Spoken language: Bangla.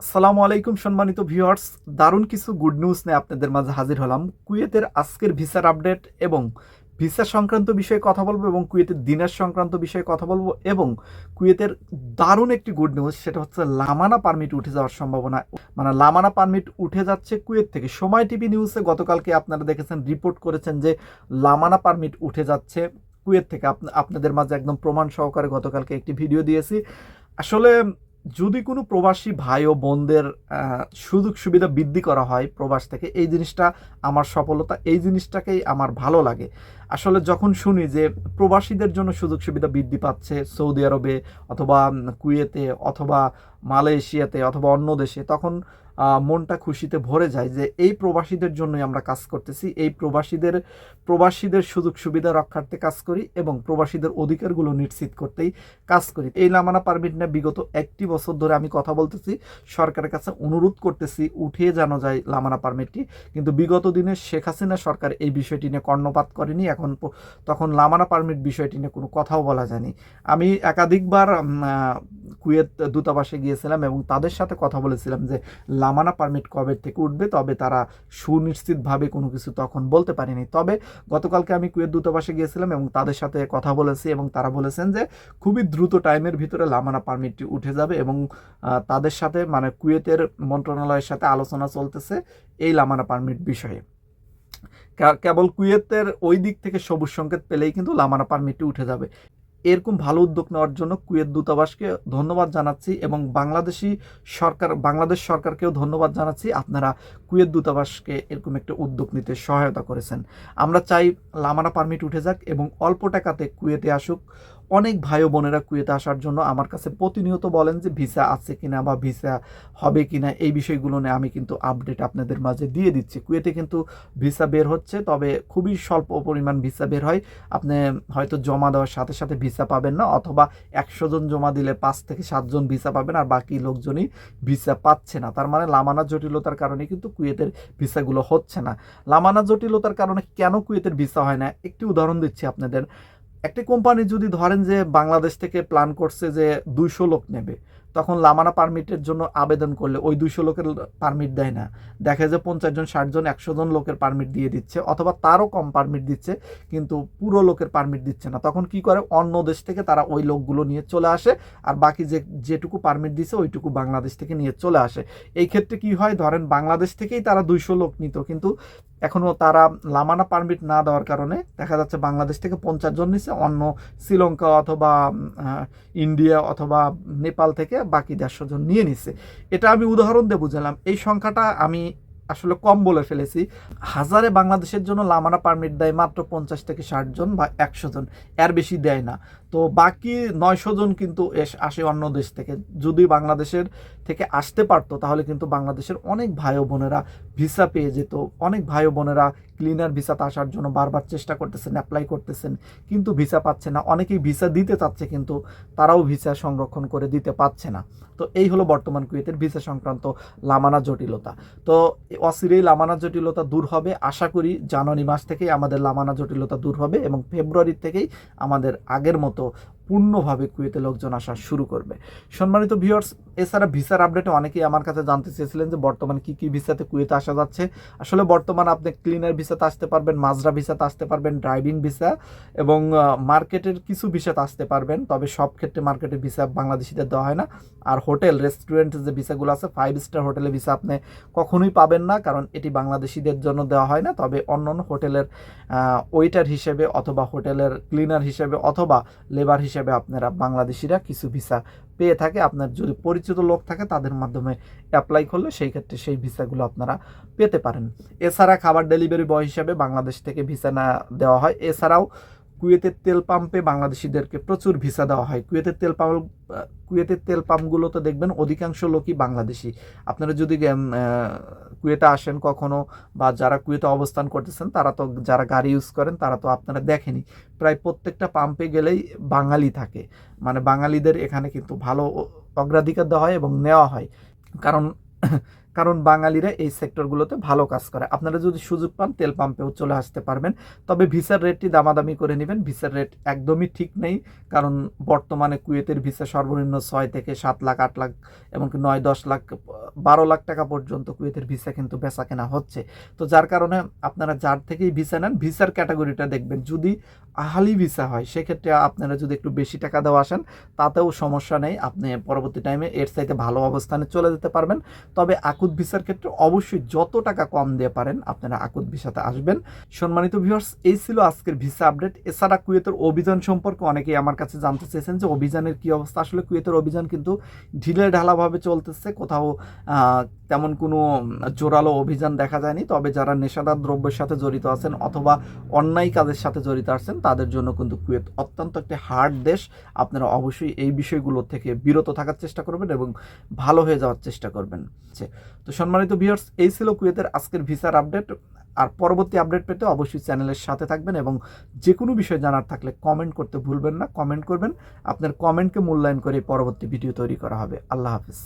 আসসালামু আলাইকুম সম্মানিত ভিউয়ার্স। দারুণ কিছু গুড নিউজ নিয়ে আপনাদের মাঝে হাজির হলাম। কুয়েতের আজকের ভিসার আপডেট এবং ভিসা সংক্রান্ত বিষয়ে কথা বলব এবং কুয়েতের দিনের সংক্রান্ত বিষয়ে কথা বলব এবং কুয়েতের দারুণ একটি গুড নিউজ সেটা হচ্ছে লামানা পারমিট উঠে যাওয়ার সম্ভাবনা। মানে লামানা পারমিট উঠে যাচ্ছে কুয়েত থেকে। সময় টিভি নিউজে গতকালকে আপনারা দেখেছেন রিপোর্ট করেছেন যে লামানা পারমিট উঠে যাচ্ছে কুয়েত থেকে। আপ- আপনাদের মাঝে একদম প্রমাণ সহকারে গতকালকে একটি ভিডিও দিয়েছি। আসলে যদি কোনো প্রবাসী ভাই ও বোনদের সুযোগ সুবিধা বৃদ্ধি করা হয় প্রবাস থেকে, এই জিনিসটা আমার সফলতা, এই জিনিসটাকেই আমার ভালো লাগে। আসলে যখন শুনি যে প্রবাসীদের জন্য সুযোগ সুবিধা বৃদ্ধি পাচ্ছে সৌদি আরবে অথবা কুয়েতে অথবা মালয়েশিয়াতে অথবা অন্য দেশে, তখন মনটা খুশিতে ভরে যায় যে এই প্রবাসীদের জন্যই আমরা কাজ করতেছি। এই প্রবাসীদের প্রবাসীদের সুযোগ সুবিধা রক্ষার্থে কাজ করি এবং প্রবাসীদের অধিকারগুলো নিশ্চিত করতেই কাজ করি। এই লামানা পারমিট নিয়ে বিগত একটি বছর ধরে আমি কথা বলতেছি, সরকারের কাছে অনুরোধ করতেছি, উঠিয়ে জানো যায় লামানা পারমিটটি। কিন্তু বিগত দিনে শেখ হাসিনা সরকার এই বিষয়টি নিয়ে কর্ণপাত করেনি, এখন তখন লামানা পারমিট বিষয়টি নিয়ে কোনো কথাও বলা যায়নি। আমি একাধিকবার কুয়েত দূতাবাসে গিয়েছিলাম এবং তাদের সাথে কথা বলেছিলাম যে লামানা পারমিট কবে থেকে উঠবে, তবে তারা সুনিশ্চিতভাবে কোনো কিছু তখন বলতে পারেনি। তবে গতকালকে আমি কুয়েত দূতাবাসে গিয়েছিলাম এবং তাদের সাথে কথা বলেছি এবং তারা বলেছেন যে খুবই দ্রুত টাইমের ভিতরে লামানা পারমিটটি উঠে যাবে এবং তাদের সাথে মানে কুয়েতের মন্ত্রণালয়ের সাথে আলোচনা চলতেছে এই লামানা পারমিট বিষয়ে। কেবল কুয়েতের ওই দিক থেকে সবুজ সংকেত পেলেই কিন্তু লামানা পারমিটটি উঠে যাবে। এরকম ভালো উদ্যোগ নেওয়ার জন্য কুয়েত দূতাবাসকে ধন্যবাদ জানাচ্ছি এবং বাংলাদেশি সরকার, বাংলাদেশ সরকারকেও ধন্যবাদ জানাচ্ছি। আপনারা কুয়েত দূতাবাসকে এরকম একটা উদ্যোগ নিতে সহায়তা করেছেন। আমরা চাই লামানা পারমিট উঠে যাক এবং অল্প টাকাতে কুয়েতে আসুক। অনেক ভাই বোনেরা কুয়েতে আসার জন্য আমার কাছে প্রতিনিয়ত বলেন যে ভিসা আছে কিনা বা ভিসা হবে কিনা এই বিষয়গুলো নিয়ে আমি কিন্তু আপডেট আপনাদের মাঝে দিয়ে দিচ্ছি। কুয়েতে কিন্তু ভিসা বের হচ্ছে, তবে খুবই স্বল্প পরিমাণ ভিসা বের হয়। আপনি হয়তো জমা দেওয়ার সাথে সাথে ভিসা পাবেন না, অথবা একশো জন জমা দিলে পাঁচ থেকে সাতজন ভিসা পাবেন আর বাকি লোকজনই ভিসা পাচ্ছে না। তার মানে লামানা জটিলতার কারণে কিন্তু কুয়েতের ভিসাগুলো হচ্ছে না। লামানা জটিলতার কারণে কেন কুয়েতের ভিসা হয় না? একটি উদাহরণ দিচ্ছি আপনাদের। একটি কোম্পানি যদি ধরেন যে বাংলাদেশ থেকে প্ল্যান করছে যে দুইশো লোক নেবে তখন লামানা পারমিটের জন্য আবেদন করলে ওই দুইশো লোকের পারমিট দেয় না। দেখা যায় পঞ্চাশ জন, ষাট জন, একশো জন লোকের পারমিট দিয়ে দিচ্ছে অথবা তারও কম পারমিট দিচ্ছে কিন্তু পুরো লোকের পারমিট দিচ্ছে না। তখন কি করে? অন্য দেশ থেকে তারা ওই লোকগুলো নিয়ে চলে আসে আর বাকি যে, যেটুকু পারমিট দিছে ওইটুকু বাংলাদেশ থেকে নিয়ে চলে আসে। এই ক্ষেত্রে কি হয়? ধরেন বাংলাদেশ থেকেই তারা দুইশো লোক নিত কিন্তু এখনও তারা লামানা পারমিট না দেওয়ার কারণে দেখা যাচ্ছে বাংলাদেশ থেকে পঞ্চাশ জন নিচ্ছে অন্য শ্রীলঙ্কা অথবা ইন্ডিয়া অথবা নেপাল থেকে বাকি দেড়শো জন নিয়ে নিছে। এটা আমি উদাহরণ দিয়ে বুঝালাম। এই সংখ্যাটা আমি আসলে কম বলে ফেলেছি। হাজারে বাংলাদেশের জন্য লামানা পারমিট দেয় মাত্র পঞ্চাশ থেকে ষাট জন বা একশো জন। এর বেশি দেয় না। তো বাকি নয়শো জন কিন্তু আসে অন্য দেশ থেকে। যদি বাংলাদেশের থেকে আসতে পারতো, তাহলে কিন্তু বাংলাদেশের অনেক ভাই বোনেরা ভিসা পেয়ে যেত। অনেক ভাই বোনেরা ক্লিনার ভিসাতে আসার জন্য বারবার চেষ্টা করতেছেন অ্যাপ্লাই করতেছেন। কিন্তু ভিসা পাচ্ছে না। অনেকেই ভিসা দিতে চাচ্ছে, কিন্তু তারাও ভিসা সংরক্ষণ করে দিতে পারছে না। তো এই হলো বর্তমান কুয়েতের ভিসা সংক্রান্ত লামানা জটিলতা। তো অচিরেই লামানা জটিলতা দূর হবে। আশা করি জানুয়ারি মাস থেকেই আমাদের লামানা জটিলতা দূর হবে এবং ফেব্রুয়ারির থেকেই আমাদের আগের মতো পূর্ণভাবে কুয়েতে লোকজন আসা শুরু করবে। সম্মানিত ভিউয়ার্স, এছাড়া ভিসার আপডেটে অনেকেই আমার কাছে জানতে চেয়েছিলেন যে বর্তমান কি কি ভিসাতে কুয়েতে আসা যাচ্ছে। আসলে বর্তমান আপনি ক্লিনার ভিসাতে আসতে পারবেন, মাজরা ভিসাতে আসতে পারবেন, ড্রাইভিং ভিসা এবং মার্কেটের কিছু ভিসাতে আসতে পারবেন। তবে সব ক্ষেত্রে মার্কেটের ভিসা বাংলাদেশিদের দেওয়া হয় না। আর হোটেল, রেস্টুরেন্ট যে ভিসাগুলো আছে ফাইভ স্টার হোটেলের ভিসা আপনি কখনোই পাবেন না। কারণ এটি বাংলাদেশিদের জন্য দেওয়া হয় না। তবে অন্য অন্য হোটেলের ওয়েটার হিসেবে অথবা হোটেলের ক্লিনার হিসেবে অথবা লেবার হিসেবে আপনারা বাংলাদেশিরা কিছু ভিসা পেয়ে থাকে। আপনার যদি পরিচিত লোক থাকে, তাদের মাধ্যমে অ্যাপ্লাই করলে সেই ক্ষেত্রে সেই ভিসাগুলো আপনারা পেতে পারেন। এছাড়া খাবার ডেলিভারি বয় হিসাবে বাংলাদেশ থেকে ভিসা না দেওয়া হয়। এছাড়াও কুয়েতের তেল পাম্পে বাংলাদেশিদেরকে প্রচুর ভিসা দেওয়া হয়। কুয়েতের তেল পাম্প কুয়েতের তেল পাম্পগুলোতে দেখবেন অধিকাংশ লোকই বাংলাদেশি। আপনারা যদি কুয়েতে আসেন কখনো বা যারা কুয়েতে অবস্থান করতেছেন, তারা তো যারা গাড়ি ইউজ করেন, তারা তো আপনারা দেখেনি প্রায় প্রত্যেকটা পাম্পে গেলেই বাঙালি থাকে। মানে বাঙালিদের এখানে কিন্তু ভালো অগ্রাধিকার দেওয়া হয় এবং নেওয়া হয়। কারণ কারণ বাঙালিরা এই সেক্টরগুলোতে ভালো কাজ করে। আপনারা যদি সুযোগ পান, তেল পাম্পেও চলে আসতে পারবেন। তবে ভিসার রেটটি দামাদামি করে নেবেন। ভিসার রেট একদমই ঠিক নেই, কারণ বর্তমানে কুয়েতের ভিসা সর্বনিম্ন ছয় থেকে সাত লাখ, আট লাখ, এমনকি নয়, দশ লাখ, বারো লাখ টাকা পর্যন্ত কুয়েতের ভিসা কিন্তু বেচা কেনা হচ্ছে। তো যার কারণে আপনারা যার থেকেই ভিসা নেন, ভিসার ক্যাটাগরিটা দেখবেন। যদি আহালি ভিসা হয়, সেক্ষেত্রে আপনারা যদি একটু বেশি টাকা দেওয়া আসেন, তাতেও সমস্যা নেই। আপনি পরবর্তী টাইমে এর চাইতে ভালো অবস্থানে চলে যেতে পারবেন। তবে আকুত ভিসার ক্ষেত্রে অবশ্যই যত টাকা কম দিয়ে পারেন, আপনারা আকুত ভিসাতে আসবেন। সম্মানিত ভিউয়ার্স এই ছিল আজকের ভিসা আপডেট এছাড়া কুয়েতের অভিযান সম্পর্কে অনেকেই আমার কাছে জানতে চেয়েছেন যে অভিযানের কি অবস্থা। আসলে কুয়েতের অভিযান কিন্তু ঢিলে ঢালাভাবে চলতেছে, কোথাও তেমন কোনো জোরালো অভিযান দেখা যায়নি। তবে যারা নেশাদার দ্রব্যের সাথে জড়িত আছেন অথবা অন্যায় কাজের সাথে জড়িত আছেন তাদের জন্য কিন্তু কুয়েত অত্যন্ত একটি হার্ড দেশ। আপনারা অবশ্যই এই বিষয়গুলো থেকে বিরত থাকার চেষ্টা করবেন এবং ভালো হয়ে যাওয়ার চেষ্টা করবেন। আচ্ছা, তো সম্মানিত ভিউয়ার্স এই ছিল কুয়েতের আজকের ভিসার আপডেট। আর পরবর্তী আপডেট পেতে অবশ্যই চ্যানেলের সাথে থাকবেন এবং যে কোনো বিষয় জানার থাকলে কমেন্ট করতে ভুলবেন না কমেন্ট করবেন। আপনার কমেন্টকে মূল্যায়ন করে পরবর্তী ভিডিও তৈরি করা হবে। আল্লাহ হাফিজ।